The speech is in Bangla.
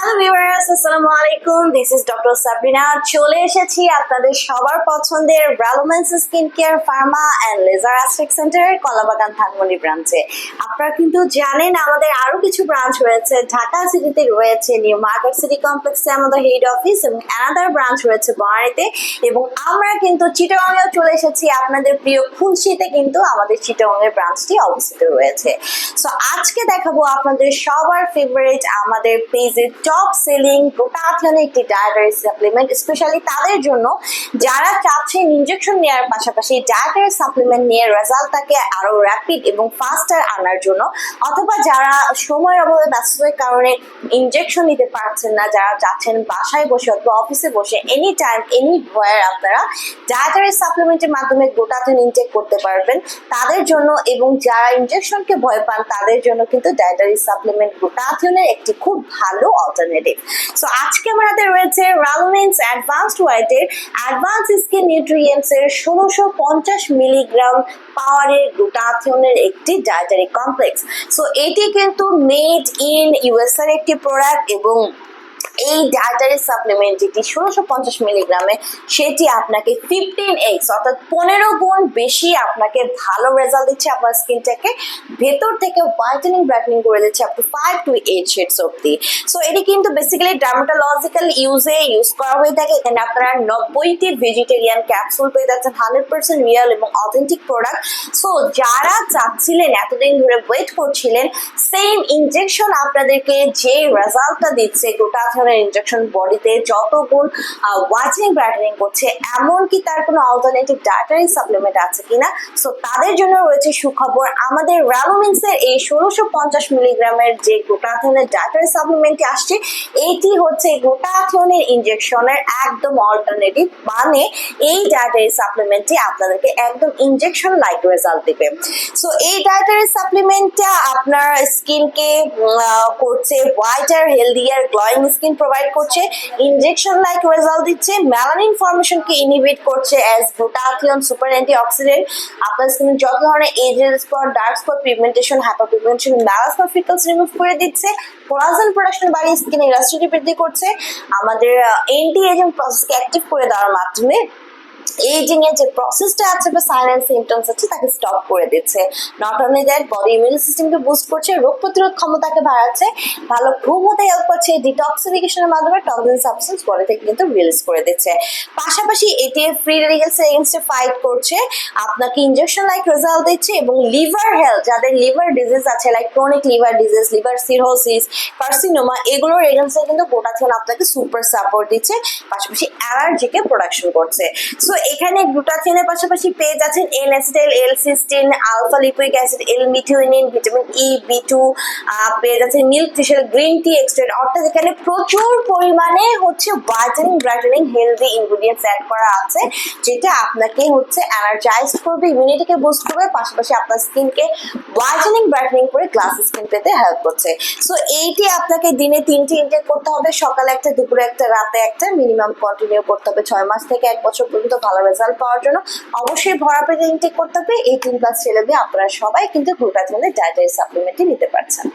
হ্যালো ভিউয়ার্স আসসালামু আলাইকুম দিস ইজ ডক্টর সাবরিনা চলে এসেছি আপনাদের সবার পছন্দের ব্রালোমেন্স skin care pharma and laser aesthetic সেন্টারের কলাবাগান ধানমন্ডি ব্রাঞ্চে আপনারা কিন্তু জানেন, আমাদের আরও কিছু ব্রাঞ্চ রয়েছে। ঢাকা সিটিতে রয়েছে নিউ মার্কেট সিটি কমপ্লেক্সে আমাদের হেড অফিস এবং অ্যানাদার ব্রাঞ্চ রয়েছে বনানীতে এবং আমরা কিন্তু চিটাগাংয়েও চলে এসেছি। আপনাদের প্রিয় খুলশিতে কিন্তু আমাদের চিটাগাংয়ের ব্রাঞ্চটি অবস্থিত রয়েছে। সো আজকে দেখাবো আপনাদের সবার ফেভারিট আমাদের পেজের টপ সেলিং প্রোটাথিয়নের একটি ডায়েটারি সাপ্লিমেন্ট স্পেশালি তাদের জন্য যারা চাচ্ছেন ইনজেকশন নেওয়ার পাশাপাশি ডায়েটারি সাপ্লিমেন্ট নিয়ে রেজাল্টটাকে আরও র্যাপিড এবং ফাস্টার আনার জন্য, অথবা যারা সময়ের অভাবে ব্যস্ততার কারণে ইনজেকশন নিতে পারছেন না, যারা চাচ্ছেন বাসায় বসে অথবা অফিসে বসে এনি টাইম এনি ভয়ের আপনারা ডায়েটারি সাপ্লিমেন্টের মাধ্যমে গ্লুটাথিয়ন ইনটেক করতে পারবেন। তাদের জন্য এবং যারা ইনজেকশনকে ভয় পান, তাদের জন্য কিন্তু ডায়েটারি সাপ্লিমেন্ট গ্লুটাথিয়নের একটি খুব ভালো অল্টারনেটিভ সো আজকে আমাদের রয়েছে রালমেন্স অ্যাডভান্সড হোয়াইটের অ্যাডভান্স স্কিন নিউট্রিয়েন্টস এর ষোলোশো পঞ্চাশ মিলিগ্রাম পাওয়ারের গ্লুটাথিয়নের একটি ডায়েটারি কমপ্লেক্স সো এটি কিন্তু মেড ইন ইউএসএর একটি প্রোডাক্ট এবং এই ডায়েটারি সাপ্লিমেন্ট যেটি ষোলোশো পঞ্চাশ মিলিগ্রামে সেটি আপনাকে ফিফটিন এক্স অর্থাৎ পনেরো গুণ বেশি আপনাকে ভালো রেজাল্ট দিচ্ছে আপনার স্কিনটাকে ভেতর থেকে হোয়াইটেনিং ব্রাইটনিং করে দিচ্ছে up to five to eight shades অব্দি সো এটি কিন্তু বেসিক্যালি ডার্মাটোলজিক্যাল ইউজে ইউজ করা হয়ে থাকে। এখানে আপনারা নব্বইটি ভেজিটেরিয়ান ক্যাপসুল পেয়ে যাচ্ছেন হান্ড্রেড পার্সেন্ট রিয়েল এবং অথেন্টিক প্রোডাক্ট সো যারা চাচ্ছিলেন, এতদিন ধরে ওয়েট করছিলেন সেম ইনজেকশন আপনাদেরকে যে রেজাল্টটা দিচ্ছে, গোটা ধরনের ইনজেকশন বডিতে যত গুণ ওয়াচিং ব্রাইটেনিং করছে, এমনকি তার কোনো অল্টারনেটিভ ডায়েটারি সাপ্লিমেন্ট আছে কিনা সো তাদের জন্য রয়েছে সুখবর। আমাদের র্যালোমিন্সের এই ষোলোশো পঞ্চাশ মিলিগ্রামের যে গ্লুটাথিয়নের ডায়েটারি সাপ্লিমেন্টটি আসছে, এটি হচ্ছে গ্লুটাথিয়নের ইনজেকশনের একদম অল্টারনেটিভ মানে এই ডায়েটারি সাপ্লিমেন্টটি আপনাদেরকে একদম ইনজেকশন লাইক রেজাল্ট দিবে। সো এই ডায়েটারি সাপ্লিমেন্টটা আপনার স্কিনকে করছে whiter healthier glowing skin provide করছে ইনজেকশন লাইক রেজাল্ট দিচ্ছে মেলানিন ফর্মেশনকে ইনহিবিট করছে as glutathione super antioxidant আপনার স্কিনে যত ধরনের এজের spot dark spot pigmentation hyperpigmentation melasma freckles remove করে দিচ্ছে কোলাজেন প্রোডাকশন বাড়িয়ে স্কিনে ইলাস্টিটি বৃদ্ধি করছে, আমাদের এন্টি এজিং প্রসেসকে অ্যাক্টিভ করে দেওয়ার মাধ্যমে এজিং এর যে প্রসেসটা আছে বা সাইন অ্যান্ড সিমটমস আছে, তাকে স্টপ করে দিচ্ছে। Not only that body immune সিস্টেমকে বুস্ট করছে, রোগ প্রতিরোধ ক্ষমতাকে বাড়াচ্ছে, ভালো ঘুম হতে হেল্প করছে ডিটক্সিফিকেশনের মাধ্যমে টক্সিন সাবস্টেন্স বডি থেকে কিন্তু রিলিজ করে দিচ্ছে। পাশাপাশি এটি ফ্রি রেডিকেলস এগেনস্টে ফাইট করছে, আপনাকে ইনজেকশন লাইক রেজাল্ট দিচ্ছে এবং লিভার হেলথ যাদের লিভার ডিজিজ আছে like chronic liver disease liver cirrhosis carcinoma এগুলোর এগেনস্টে কিন্তু গ্লুটাথিয়ন আপনাকে সুপার সাপোর্ট দিচ্ছে, পাশাপাশি অ্যালার্জিকে প্রোডাকশন করছে। সো এখানে গ্লুটাথিয়নের পাশাপাশি পেয়ে যাচ্ছেন L acetyl L cysteine alpha lipoic acid L methionine vitamin E B two পেয়ে যাচ্ছেন মিল্ক ফিশের গ্রিন টি এক্সট্রেট অর্থাৎ এখানে প্রচুর পরিমাণে হচ্ছে whitening brightening healthy ingredients add করা আছে, যেটা আপনাকে হচ্ছে এনার্জাইজ করবে ইমিউনিটিকে বুস্ট করবে, পাশাপাশি আপনার স্কিনকে হোয়াইটেনিং ব্রাইটেনিং করে গ্লাস স্কিন পেতে হেল্প করছে। সো এইটি আপনাকে দিনে তিনটি ইনটেক করতে হবে, সকালে একটা, দুপুরে একটা, রাতে একটা মিনিমাম কন্টিনিউ করতে হবে ছয় মাস থেকে এক বছর পর্যন্ত ভালো রেজাল্ট পাওয়ার জন্য অবশ্যই ভরা পেটে ইনটেক করতে হবে। এই তিন প্লাস ছেলে আপনারা সবাই কিন্তু গ্লুটাথিয়নের ডায়েটারি সাপ্লিমেন্টই নিতে পারছেন।